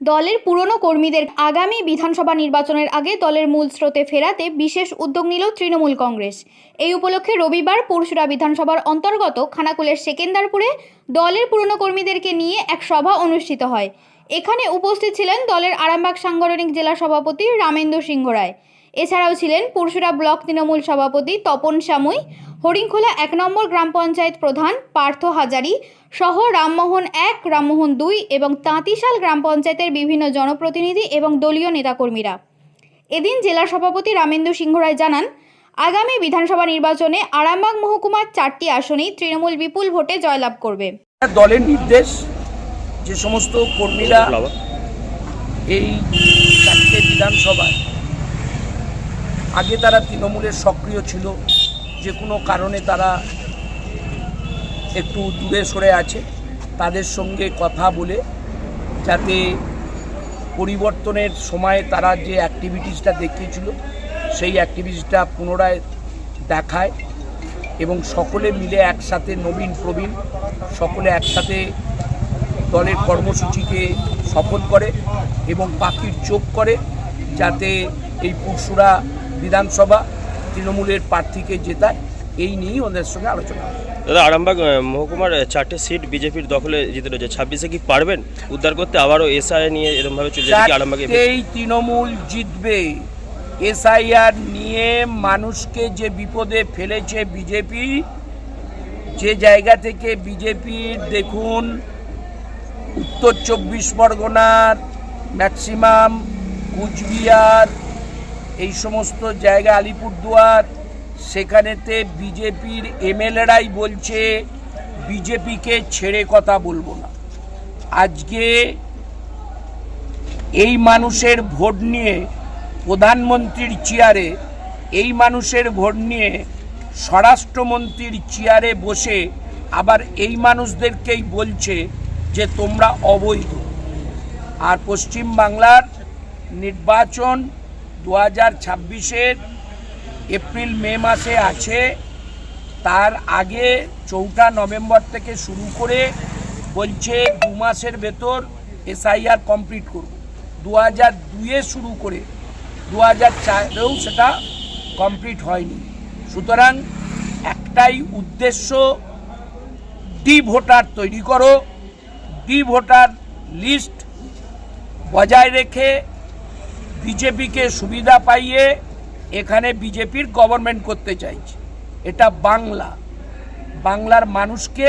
দলের পুরনো কর্মীদের আগামী বিধানসভা নির্বাচনের আগে দলের মূল স্রোতে ফেরাতে বিশেষ উদ্যোগ নিল তৃণমূল কংগ্রেস। এই উপলক্ষে রবিবার পরশুরা বিধানসভার অন্তর্গত খানাকুলের সেকেন্দারপুরে দলের পুরনো কর্মীদেরকে নিয়ে এক সভা অনুষ্ঠিত হয়। এখানে উপস্থিত ছিলেন দলের আরামবাগ সাংগঠনিক জেলা সভাপতি রামেন্দ্র সিংহ রায়। এছাড়াও ছিলেন পরশুরা ব্লক তৃণমূল সভাপতি তপন সামুই হরিংখোলা এক নম্বর গ্রাম পঞ্চায়েত প্রধান পার্থ হাজারি সহ রামমোহন এক রামমোহন দুই এবং তাঁতিশাল গ্রাম পঞ্চায়েতের বিভিন্ন জনপ্রতিনিধি এবং দলীয় নেতাকর্মীরা। এদিন জেলা সভাপতি রামেন্দ্র সিংহ রায় জানান আগামী বিধানসভা নির্বাচনে আরামবাগ মহকুমার চারটি আসনেই তৃণমূল বিপুল ভোটে জয়লাভ করবে। দলের নির্দেশ যে সমস্ত কর্মীরা এই চারটে বিধানসভায় আগে তারা তৃণমূলের সক্রিয় ছিল, যে কোনো কারণে তারা একটু দূরে সরে আছে। তাদের সঙ্গে কথা বলে, যাতে পরিবর্তনের সময় তারা যে অ্যাক্টিভিটিসটা দেখিয়েছিল, সেই অ্যাক্টিভিটিসটা পুনরায় দেখায় এবং সকলে মিলে একসাথে নবীন, প্রবীণ, সকলে একসাথে দলের কর্মসূচিকে সফল করে এবং পাখির চোখ করে, যাতে এই পুরসুরা বিধানসভা তৃণমূলের প্রার্থীকে জেতায়। এই নিয়েই ওদের সঙ্গে আলোচনা। দাদা আরামবাগ মহকুমার চারটে সিট বিজেপির দখলে জিতে রয়েছে। ছাব্বিশে কি পারবেন? উদ্ধার করতে আবারও এসআই নিয়ে এরকমভাবে চলে কি আরামবাগে? চারটেই তৃণমূল জিতবে। এসআইআর নিয়ে মানুষকে যে বিপদে ফেলেছে বিজেপি যে জায়গা থেকে বিজেপির দেখুন উত্তর চব্বিশ পরগনার ম্যাক্সিমাম কুচবিহার এই সমস্ত জায়গা আলিপুরদুয়ার, সেখানেতে বিজেপির এমএলএরাই বলছে, বিজেপিকে ছেড়ে কথা বলব না। আজকে এই মানুষের ভোট নিয়ে প্রধানমন্ত্রীর চেয়ারে, এই মানুষের ভোট নিয়ে স্বরাষ্ট্রমন্ত্রীর চেয়ারে বসে আবার এই মানুষদেরকেই বলছে যে তোমরা অবৈধ। আর পশ্চিম বাংলার নির্বাচন দু হাজার ছাব্বিশের এপ্রিল, মে মাসে আছে। তার আগে চৌঠা নভেম্বর থেকে শুরু করে বলছে দু মাসের ভেতর এসআইআর কমপ্লিট করব। দু হাজার দুয়ে শুরু করে দু হাজার চারেও সেটা কমপ্লিট হয়নি। সুতরাং একটাই উদ্দেশ্য ডি ভোটার তৈরি করো ডি ভোটার লিস্ট বজায় রেখে বিজেপিকে সুবিধা পাইয়ে এখানে বিজেপির গভর্নমেন্ট করতে চাইছে। এটা বাংলা। বাংলার মানুষকে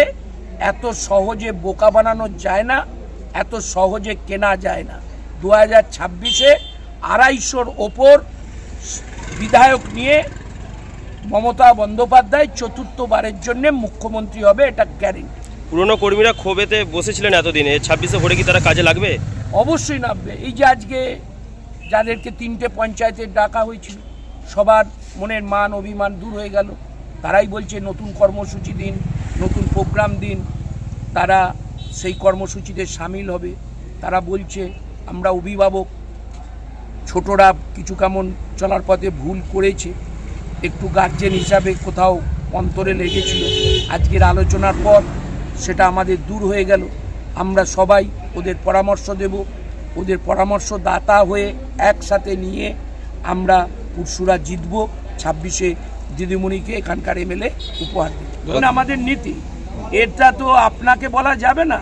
এত সহজে বোকা বানানো যায় না এত সহজে কেনা যায় না। দু হাজার ছাব্বিশে আড়াইশোর ওপর বিধায়ক নিয়ে মমতা বন্দ্যোপাধ্যায় চতুর্থবারের জন্য মুখ্যমন্ত্রী হবে এটা গ্যারেন্টি পুরনো কর্মীরা ক্ষোভেতে বসেছিলেন এতদিনে। ছাব্বিশে ভোটে কি তারা কাজে লাগবে? অবশ্যই নামবে। এই যে আজকে যাদেরকে তিনটে পঞ্চায়েতের ডাকা হয়েছিল, সবার মনের মান, অভিমান দূর হয়ে গেল। তারাই বলছে, নতুন কর্মসূচি দিন, নতুন প্রোগ্রাম দিন। তারা সেই কর্মসূচিতে সামিল হবে। তারা বলছে, আমরা অভিভাবক। ছোটরা কিছু কেমন চলার পথে ভুল করেছে। একটু গার্জেন হিসাবে কোথাও অন্তরে লেগেছিল। আজকের আলোচনার পর সেটা আমাদের দূর হয়ে গেল। আমরা সবাই ওদের পরামর্শ দেব। ওদের পরামর্শ দাতা হয়ে একসাথে নিয়ে আমরা পুরসুরা জিতব। ছাব্বিশে দিদিমণিকে এখানকার এমএলএ উপহার দেব। ধরুন আমাদের নীতি, এটা তো আপনাকে বলা যাবে না।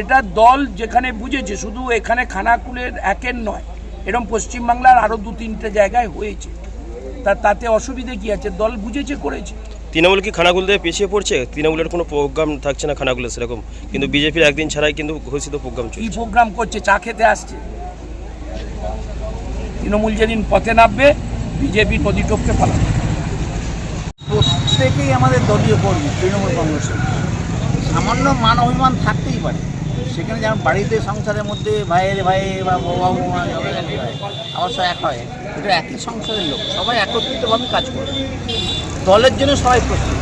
এটা দল যেখানে বুঝেছে, শুধু এখানে খানাকুলের একের নয় এরকম পশ্চিমবাংলার আরও দু তিনটে জায়গায় হয়েছে। তা তাতে অসুবিধে কী আছে? দল বুঝেছে, করেছে। তৃণমূল কি খানাগুল দিয়ে পিছিয়ে পড়ছে? তৃণমূলের কোনো প্রোগ্রাম থাকছে না খানাগুলো সেরকম। কিন্তু বিজেপির একদিন ছাড়াই কিন্তু ঘোষিত প্রোগ্রাম চলছে। প্রোগ্রাম করছে? চা খেতে আসছে। তৃণমূল যেদিন পথে নামবে বিজেপি নদী টপকে পালাবে। প্রত্যেকেই আমাদের দলীয় কর্মী তৃণমূল কংগ্রেসের। সামান্য মান অভিমান থাকতেই পারে। সেখানে যেমন বাড়িতে সংসারের মধ্যে ভাইয়ের ভাই বা বাবা মা হয় সব এক হয়। এটা একই সংসারের লোক সবাই একত্রিতভাবে কাজ করে। দলের জন্য সবাই প্রস্তুত।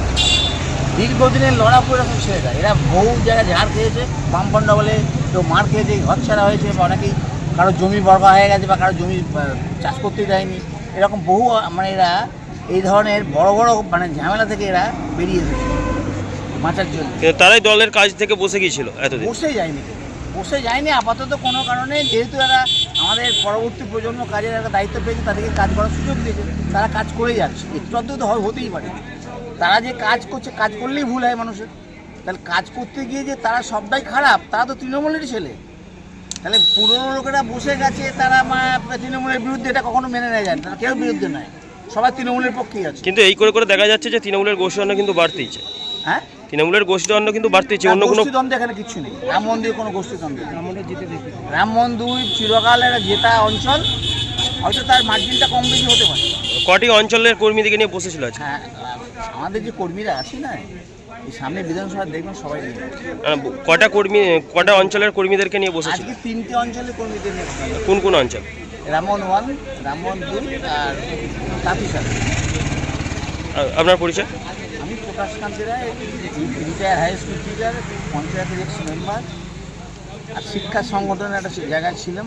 দীর্ঘদিনের লড়া করে এখন দেয়। এরা বহু জায়গায় ঝাড় খেয়েছে বামপন্ডা বলে কেউ মার খেয়েছে ঘর ছাড়া হয়েছে বা অনেকেই কারও জমি বর্গা হয়ে গেছে বা কারও জমি চাষ করতে দেয়নি। এরকম বহু মানে এরা এই ধরনের বড় বড় মানে ঝামেলা থেকে এরা বেরিয়ে এসেছে বাঁচার জন্য। তারাই দলের কাজ থেকে বসে গিয়েছিল এতদিন। বসে যায়নি। বসে যায়নি আপাতত কোনো কারণে যেহেতু এরা আমাদের পরবর্তী প্রজন্ম কাজের একটা দায়িত্ব পেয়েছে তাদেরকে কাজ করার সুযোগ দিয়েছে তারা কাজ করে যাচ্ছে। একটু অন্তত তো হতেই পারে। তারা যে কাজ করছে কাজ করলেই ভুল হয় মানুষের। তাহলে কাজ করতে গিয়ে যে তারা সবটাই খারাপ তারা তো তৃণমূলেরই ছেলে। তাহলে পুরনো লোকেরা বসে গেছে তারা মা- তৃণমূলের বিরুদ্ধে এটা কখনো মেনে নেয় যায় না তারা কেউ বিরুদ্ধে নয়। সবাই তৃণমূলের পক্ষেই আছে। কিন্তু এই করে করে দেখা যাচ্ছে যে তৃণমূলের গোষ্ঠী কিন্তু বাড়তেইছে হ্যাঁ? তৃণমূলের গোষ্ঠী কিন্তু বাড়তেইছে অন্য কোনো গোষ্ঠীদ্বন্দ্ব এখানে কিছু নেই। রাম মন্দির কোনো গোষ্ঠীদ্বন্দ্ব রাম মন্দির চিরকালের জেতা অঞ্চল হয়তো তার মার্জিনটা কম বেশি হতে পারে। কটি অঞ্চলের কর্মীদেরকে নিয়ে বসেছিল আজকে হ্যাঁ আমাদের যে কর্মীরা আছি না এই সামনে বিধানসভা দেখবেন সবাই নিয়ে কটা কর্মী কটা অঞ্চলের কর্মীদেরকে নিয়ে বসেছিল? আজকে তিনটে অঞ্চলে কর্মীদের নিয়ে কোন কোন অঞ্চল? রামন ওয়ান রামন দুই আর তাঁতিসার আপনার পরিচয়? আমি Prakash Kanti Roy retire high school teacher পঞ্চায়েতের এক্স মেম্বার আর শিক্ষা সংগঠনের একটা জায়গায় ছিলাম।